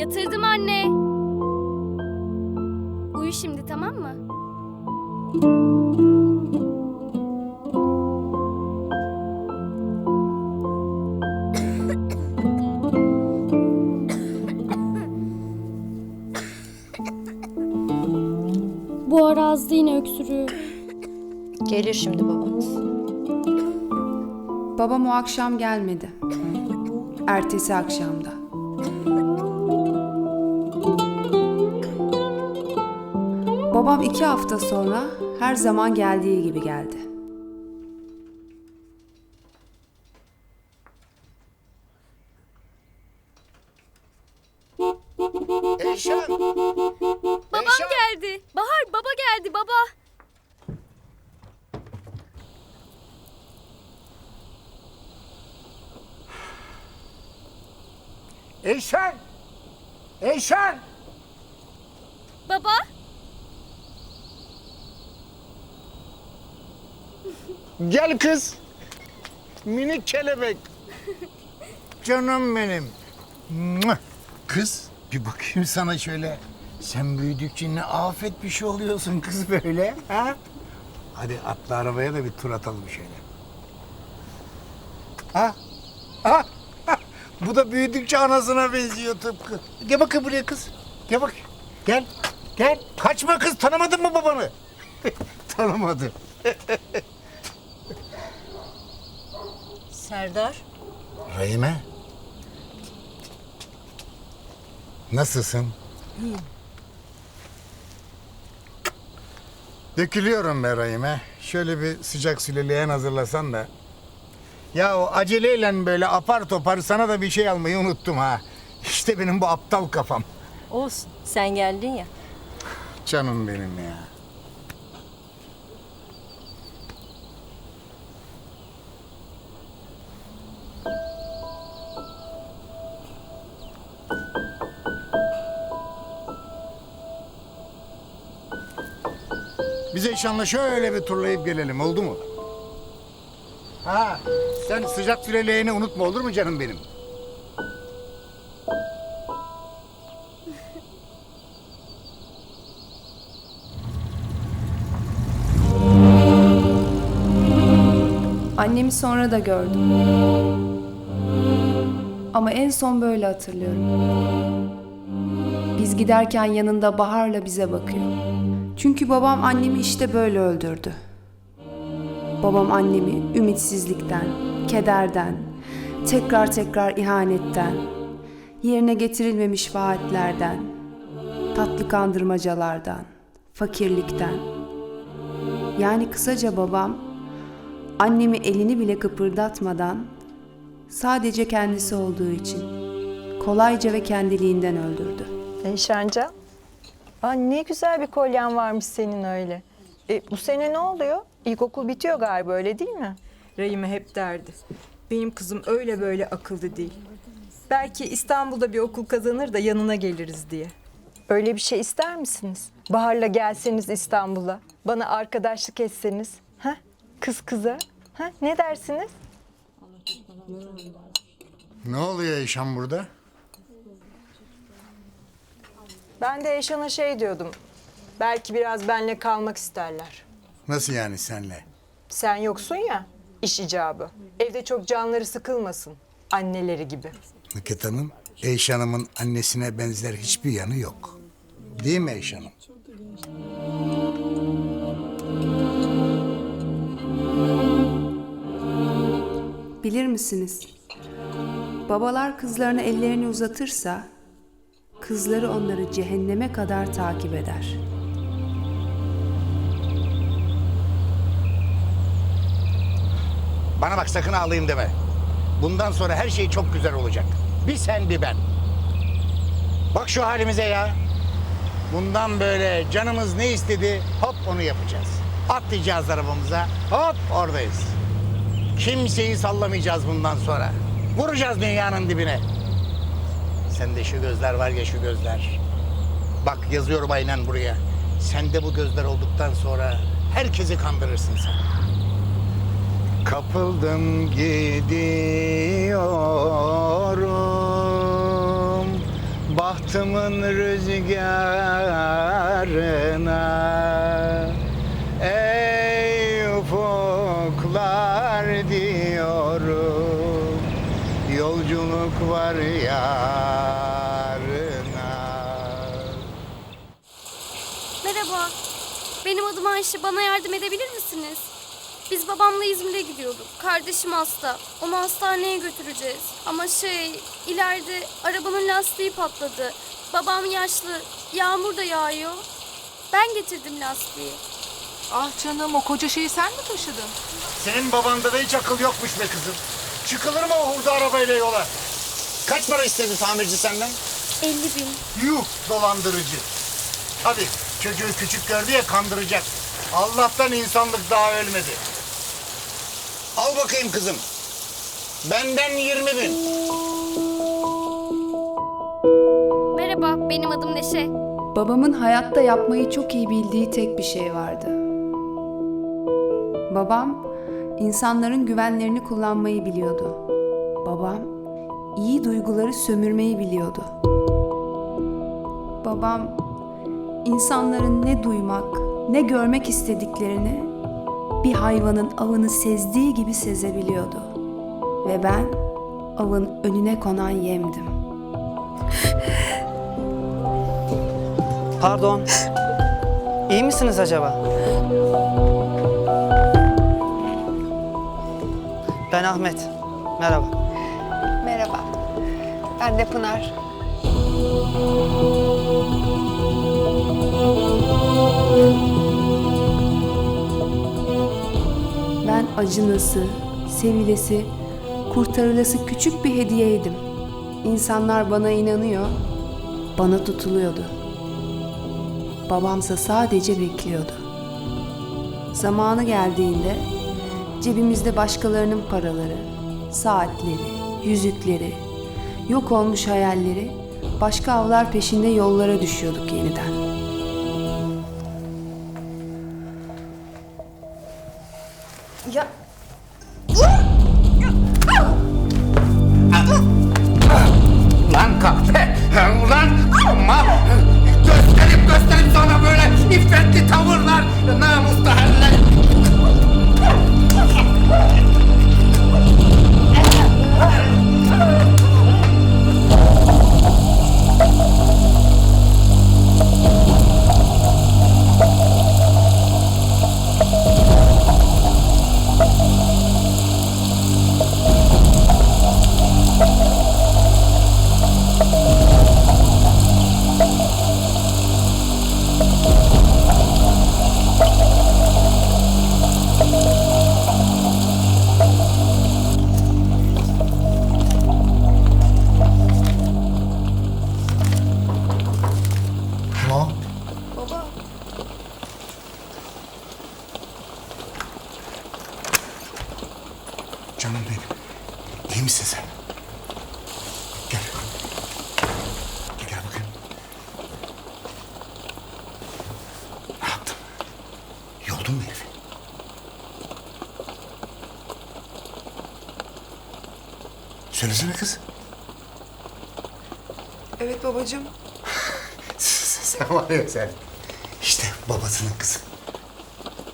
Yatırdım anne. Uyu şimdi tamam mı? Bu ara azdı yine öksürüğü. Gelir şimdi babanız. Babam o akşam gelmedi. Ertesi akşamda. Babam iki hafta sonra her zaman geldiği gibi geldi. Eyşan! Babam geldi. Bahar baba geldi baba. Eyşan! Eyşan! Baba. Gel kız. Minik kelebek. Canım benim. Kız bir bakayım sana şöyle. Sen büyüdükçe ne afet bir şey oluyorsun kız böyle. Ha? Hadi atla arabaya da bir tur atalım şöyle. Ha? Ha? Ha! Bu da büyüdükçe anasına benziyor tıpkı. Gel bakayım buraya kız. Gel bak. Gel. Gel. Kaçma kız. Tanımadın mı babanı? Tanımadı. Serdar. Rahime. Nasılsın? Dökülüyorum be Rahime. Şöyle bir sıcak suyla leğen hazırlasan da. Ya o aceleyle böyle apar topar sana da bir şey almayı unuttum ha. İşte benim bu aptal kafam. Olsun. Sen geldin ya. Canım benim ya. Biz Eşan'la şöyle bir turlayıp gelelim oldu mu? Ha, sen sıcak süreleğini unutma olur mu canım benim? Annemi sonra da gördüm. Ama en son böyle hatırlıyorum. Biz giderken yanında Bahar'la bize bakıyor. Çünkü babam annemi işte böyle öldürdü. Babam annemi ümitsizlikten, kederden, tekrar tekrar ihanetten, yerine getirilmemiş vaatlerden, tatlı kandırmacalardan, fakirlikten. Yani kısaca babam annemi elini bile kıpırdatmadan sadece kendisi olduğu için kolayca ve kendiliğinden öldürdü. Eyşanca. Aa, ne güzel bir kolyen varmış senin öyle. E, bu sene ne oluyor? İlkokul bitiyor galiba öyle değil mi? Rahime hep derdi. Benim kızım öyle böyle akıllı değil. Belki İstanbul'da bir okul kazanır da yanına geliriz diye. Öyle bir şey ister misiniz? Bahar'la gelseniz İstanbul'a. Bana arkadaşlık etseniz. Ha? Kız kıza. Ha? Ne dersiniz? Ne oluyor Eşan burada? Ben de Eyşan'a şey diyordum. Belki biraz benle kalmak isterler. Nasıl yani senle? Sen yoksun ya, iş icabı. Evde çok canları sıkılmasın. Anneleri gibi. Nüket Hanım, Eyşan Hanım'ın annesine benzer hiçbir yanı yok. Değil mi Eyşan Hanım? Bilir misiniz? Babalar kızlarına ellerini uzatırsa kızları onları cehenneme kadar takip eder. Bana bak sakın ağlayayım deme. Bundan sonra her şey çok güzel olacak. Bir sen bir ben. Bak şu halimize ya. Bundan böyle canımız ne istedi hop onu yapacağız. Atlayacağız arabamıza hop oradayız. Kimseyi sallamayacağız bundan sonra. Vuracağız dünyanın dibine. Sen de şu gözler var ya şu gözler. Bak yazıyorum aynen buraya. Sen de bu gözler olduktan sonra herkesi kandırırsın sen. Kapıldım gidiyorum bahtımın rüzgarına Ayşe. Bana yardım edebilir misiniz? Biz babamla İzmir'e gidiyorduk. Kardeşim hasta. Onu hastaneye götüreceğiz. Ama şey, ileride arabanın lastiği patladı. Babam yaşlı. Yağmur da yağıyor. Ben getirdim lastiği. Ah canım o koca şeyi sen mi taşıdın? Senin babanda da hiç akıl yokmuş be kızım. Çıkılır mı o hurda arabayla yola? Kaç para istedi tamirci senden? 50 bin. Yuh dolandırıcı. Tabii çocuğu küçük gördü ya kandıracak. Allah'tan insanlık daha ölmedi. Al bakayım kızım. Benden 20 bin. Merhaba, benim adım Neşe. Babamın hayatta yapmayı çok iyi bildiği tek bir şey vardı. Babam insanların güvenlerini kullanmayı biliyordu. Babam iyi duyguları sömürmeyi biliyordu. Babam insanların ne duymak, ne görmek istediklerini bir hayvanın avını sezdiği gibi sezebiliyordu. Ve ben avın önüne konan yemdim. Pardon. İyi misiniz acaba? Ben Ahmet. Merhaba. Merhaba. Ben de Pınar. Ben acınası, sevilesi, kurtarılası küçük bir hediyeydim. İnsanlar bana inanıyor, bana tutuluyordu. Babamsa sadece bekliyordu. Zamanı geldiğinde cebimizde başkalarının paraları, saatleri, yüzükleri, yok olmuş hayalleri, başka avlar peşinde yollara düşüyorduk yeniden. Ya Lan kahpe! Ulan ama gösterip gösterip sana böyle iffetli tavırlar, namuslu haller. Yoldun mu herifi? Söylesene kız. Evet babacığım. sen var ya sen. İşte babasının kızı.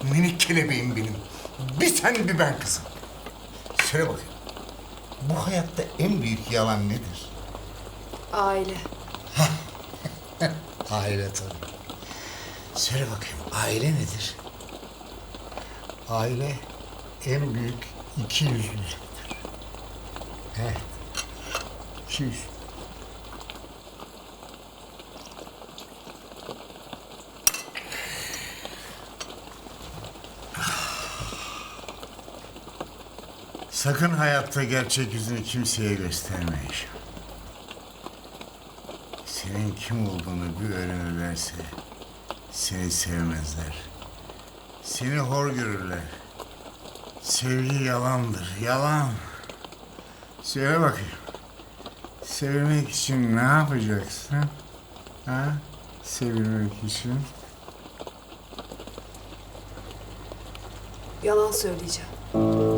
Minik kelebeğim benim. Bir sen bir ben kızım. Söyle bakayım. Bu hayatta en büyük yalan nedir? Aile. Aile tabii. Söyle bakayım aile nedir? Aile en büyük iki yüzlülüktür. Evet. İki yüz. Sakın hayatta gerçek yüzünü kimseye gösterme Eşim. Senin kim olduğunu bir öğrenirlerse seni sevmezler. Seni hor görürler. Sevgi yalandır, yalan. Söyle bakayım. Sevmek için ne yapacaksın? Ha? Sevilmek için. Yalan söyleyeceğim.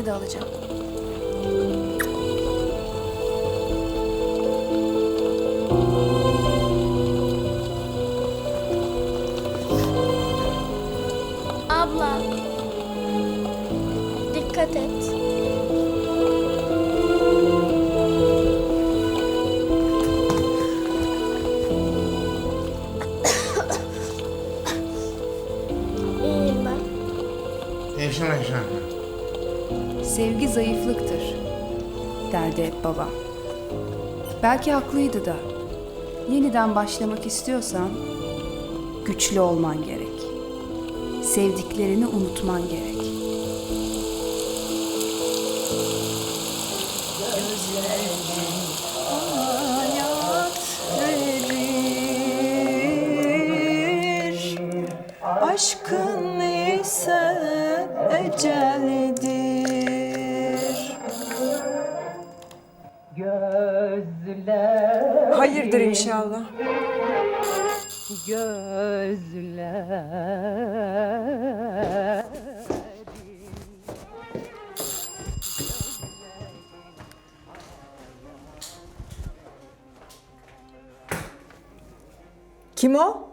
Seni de alacağım. Abla. Dikkat et. İyiyim ben. Yaşa yaşa. Sevgi zayıflıktır derdi hep babam. Belki haklıydı da. Yeniden başlamak istiyorsan güçlü olman gerek. Sevdiklerini unutman gerek. Aşkın ise eceldir. Hayırdır inşallah. Kim o?